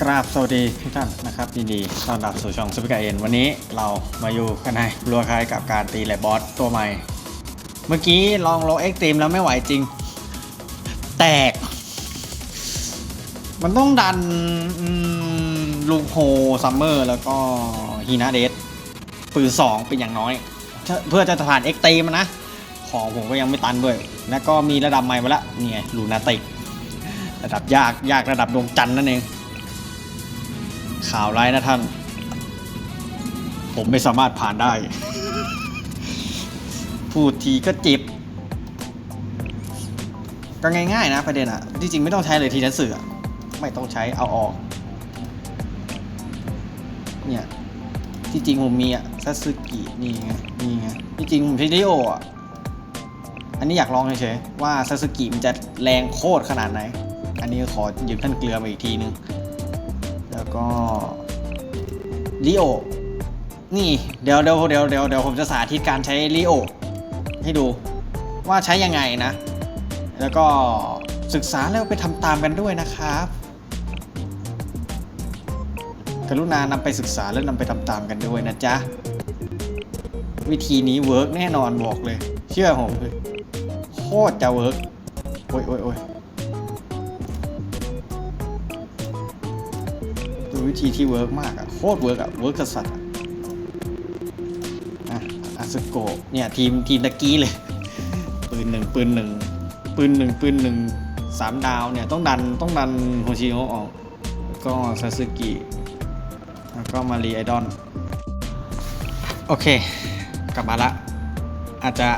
กราบสวัสดีทุกท่านนะครับยินดีต้อนรับสู่ช่องซูเปอร์กาเอ็นวันนี้เรามาอยู่กันในรัวคายกับการตีแหลบอสตัวใหม่ เมื่อกี้ลองโลเอ็กตรีมแล้วไม่ไหวจริง แตก มันต้องดันลูโฮซัมเมอร์แล้วก็ฮีนาเดสปืนสองเป็นอย่างน้อย เพื่อจะผ่านเอ็กตรีมนะ ของผมก็ยังไม่ตันด้วย แล้วก็มีระดับใหม่มาละนี่ไงลูนาติกระดับยากยากระดับดวงจันทร์นั่นเอง ข่าวร้ายนะท่าน ผมไม่สามารถผ่านได้ พูดทีก็เจ็บก็ง่ายๆนะประเด็นอะที่จริงไม่ต้องใช้เลยทีนั้นเสือไม่ต้องใช้เอาออก เนี่ยที่จริงผมมีอะซัสึกินี่ไงนี่ไงที่จริงผมใช้ดิโออะอันนี้อยากลองเฉยๆว่าซัสึกิมันจะแรงโคตรขนาดไหน อันนี้ขอยืมท่านเกลือมาอีกทีนึง ก็ลิโอนี่เดี๋ยวเดี๋ยวเดี๋ยวเดี๋ยวเดี๋ยวผมจะสาธิตการใช้ลิโอให้ดูว่าใช้ยังไงนะ แล้วก็ศึกษาแล้วไปทำตามกันด้วยนะครับ กรุณานำไปศึกษาแล้วนำไปทำตามกันด้วยนะจ๊ะ วิธีนี้เวิร์กแน่นอนบอกเลย เชื่อผมเลยโคตรจะเวิร์กโอ้ยโอ้ยโอ้ย วิธีที่เวิร์กมากอะโคตรเวิร์กอะเวิร์กสัสๆอะอะอาซึโกะเนี่ยทีมทีมตะกี้เลย ปืนหนึ่งปืนหนึ่งปืนหนึ่งปืนหนึ่งสามดาวเนี่ยต้องดันต้องดันโฮชิโนะออก ก็ซาสึกิแล้วก็มารีไอดอน โอเค กลับมาละอาจจะ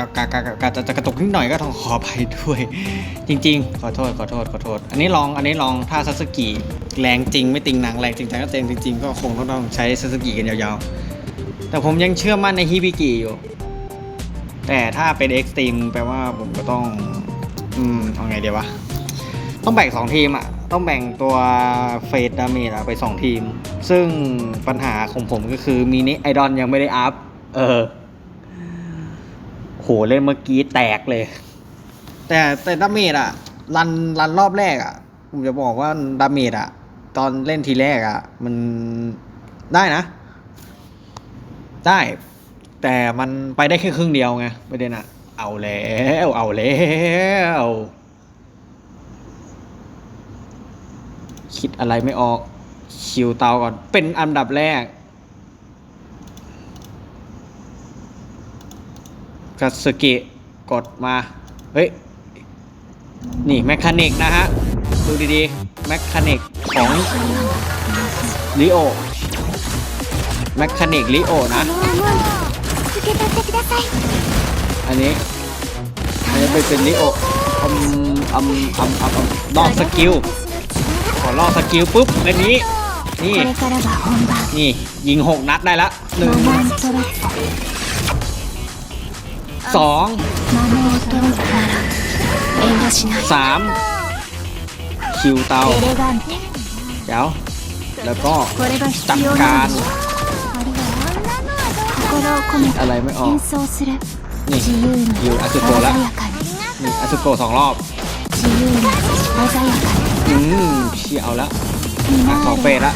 กะกะกะกะกะจะจะกระตุกนิดหน่อยก็ต้องขออภัยด้วย จริง ๆ ขอโทษขอโทษขอโทษ อันนี้ลองอันนี้ลองถ้าซัสกิแรงจริงไม่ติงหนังแรงจริงจังก็เต็งจริง ๆ ก็คงต้องใช้ซัสกิกันยาวๆ แต่ผมยังเชื่อมั่นในฮิบิกิอยู่ แต่ถ้าเป็นเอ็กซ์ตรีมแปลว่าผมก็ต้อง อืมเอาไงเดียววะต้องแบ่ง 2 ทีมอะต้องแบ่งตัวเฟสดาเมจอะไป 2 ทีม ซึ่งปัญหาของผมก็คือมินิไอดอลยังไม่ได้อัพ เออ โหเล่นเมื่อกี้แตกเลย แต่แต่ดาเมจอะรันรันรอบแรกอะผมจะบอกว่าดาเมจอะตอนเล่นทีแรกอะมันได้นะ ได้ แต่มันไปได้แค่ครึ่งเดียวไงประเด็นอะเอาแล้วเอาแล้วคิดอะไรไม่ออกชิวเตาก่อน เป็นอันดับแรก คัสเกิกดมา เฮ้ย นี่แมคคานิกนะฮะ ดูดีๆแมคคานิกของลิโอแมคคานิกลิโอนะ อันนี้ อันนี้เป็นลิโออมอมอมอมลอกสกิลขอลอกสกิลปุ๊บเป็นนี้ นี่ นี่ ยิงหกนัดได้ละหนึ่ง สองสามคิวเตาเดี๋ยวแล้วก็จัดการอะไรไม่ออกนี่อยู่อาสุโกะล้วนี่อาสุโกะสองรอบอืมพี่เอละสองเฟสละ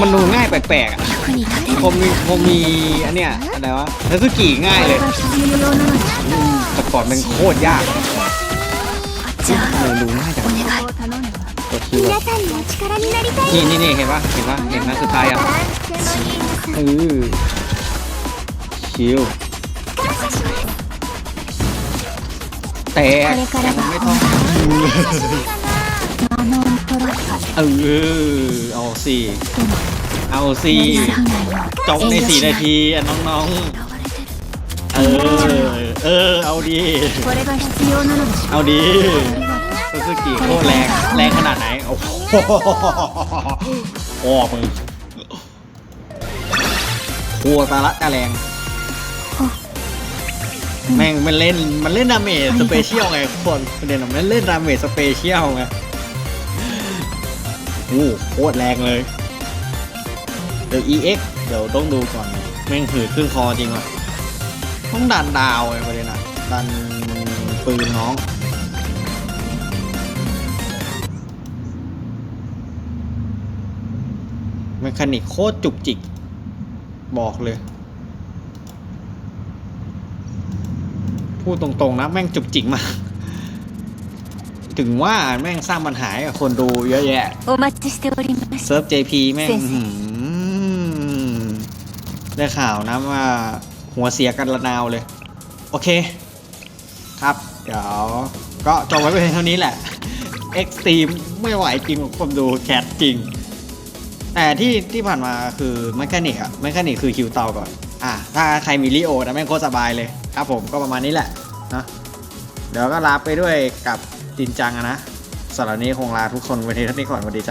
มันดูง่ายแปลกๆอะ ผมมีผมมีอันเนี้ยอะไรวะแล้วสกีง่ายเลยแต่ก่อนมันโคตรยากเลยรู้ง่ายจังนี่นี่เห็นปะเห็นปะเห็นนะสุดท้ายอะเออคิวแต่ไม่ต้องเออเอาสิ เอาสิจบในสี่นาทีอะน้องๆ เออ เออ เอาดี เอาดีซูซูกิโคตรแรง แรงขนาดไหน โอ้โหโอ้มึงโคตรละตาแรง แม่งมันเล่น มันเล่นดาเมจสเปเชียลไงคนประเด็นมันเล่นดาเมจสเปเชียลไงโอ้โคตรแรงเลย หรือ EX เดี๋ยวต้องดูก่อน แม่งหืดขึ้นคอจริงว่ะ ต้องดันดาวไอ้ประเด็นอะดันปืนน้องแมคานิกโคตรจุกจิก บอกเลย พูดตรงๆนะ แม่งจุกจิกมาก ถึงว่าแม่งสร้างปัญหากับคนดูเยอะแยะเซิร์ฟ JP แม่ง ได้ข่าวนะว่าหัวเสียกันระนาวเลย โอเค ครับ เดี๋ยวก็จบไว้เพียงเท่านี้แหละเอ็กซ์ตรีมไม่ไหวจริงผมดูแคทจริง แต่ที่ที่ผ่านมาคือแมคานิกอะแมคานิกคือคิวเตาก่อน อะ ถ้าใครมีลิโอนะแม่งโคตรสบายเลยครับผมก็ประมาณนี้แหละนะเดี๋ยวก็ลาไปด้วยกับจินจังนะสำหรับนี้คงลาทุกคนไว้ที่ท่านี้ก่อนสวัสดีจ้า